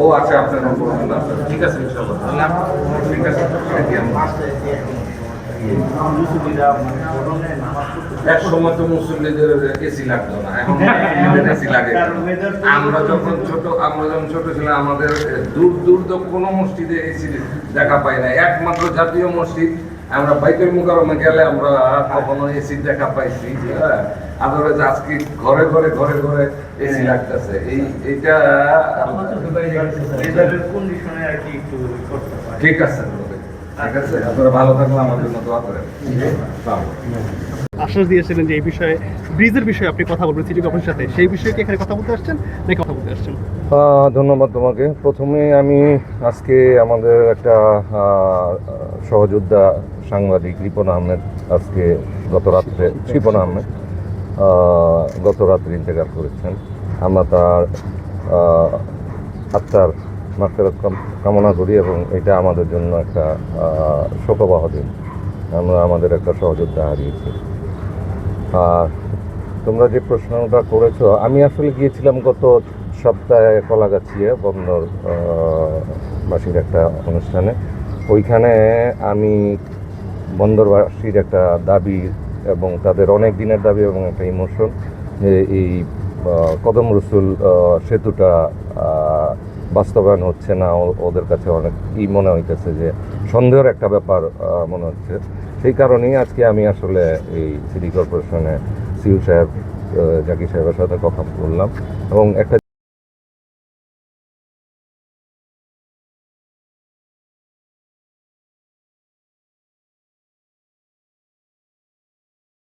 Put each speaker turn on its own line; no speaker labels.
ও আচ্ছা আপনার নম্বর ঠিক আছে আমরা যখন ছোট, আমরা যখন ছোট ছিলাম, আমাদের দূর দূর তো কোনো মসজিদে এসি দেখা পাই না। একমাত্র জাতীয় মসজিদ, আমরা বাইকের মুকাররমে গেলে আমরা কখনো এসি দেখা পাইছি হ্যাঁ আদারওয়াইজ আজকে ঘরে ঘরে ঘরে ঘরে এসি লাগতেছে। এই এইটা
কন্ডিশনে আর কি একটু করতে পারি।
ঠিক আছে ঠিক আছে আপনারা ভালো থাকলে আমার জন্য দোয়া করেন।
আশ্বাস দিয়েছিলেন যে এই বিষয়ে ব্রিজের বিষয়ে আপনি কথা বলবেন সিটি কর্পোরেশনের সাথে। সেই বিষয়ে কি এখানে কথা বলতে আসছেন নাকি কথা বলতে আসছেন?
ধন্যবাদ তোমাকে। প্রথমে আমি আজকে আমাদের একটা সহযোদ্ধা সাংবাদিক রিপন আহমেদ আজকে গত রাত্রে রিপন আহমেদ গত রাত্রে ইন্তেকাল করেছেন। আমরা তার আহ, আত্মার মাফেরত কামনা করি এবং এটা আমাদের জন্য একটা শোকবাহ দিন। আমরা আমাদের একটা সহযোদ্ধা হারিয়েছি। আর তোমরা যে প্রশ্নটা করেছ, আমি আসলে গিয়েছিলাম গত সপ্তাহে কলাগাছিয়া বন্দর বাসীর একটা অনুষ্ঠানে। ওইখানে আমি বন্দরবাসীর একটা দাবি এবং তাদের অনেক দিনের দাবি এবং একটা ইমোশন যে এই কদম রসুল সেতুটা বাস্তবায়ন হচ্ছে না ওদের কাছে অনেক ই মনে হইতেছে যে সন্দেহের একটা ব্যাপার মনে হচ্ছে। সেই কারণেই আজকে আমি আসলে এই সিটি কর্পোরেশনে সিউ সাহেব জাকি জাকির সাহেবের সাথে কথা বললাম এবং একটা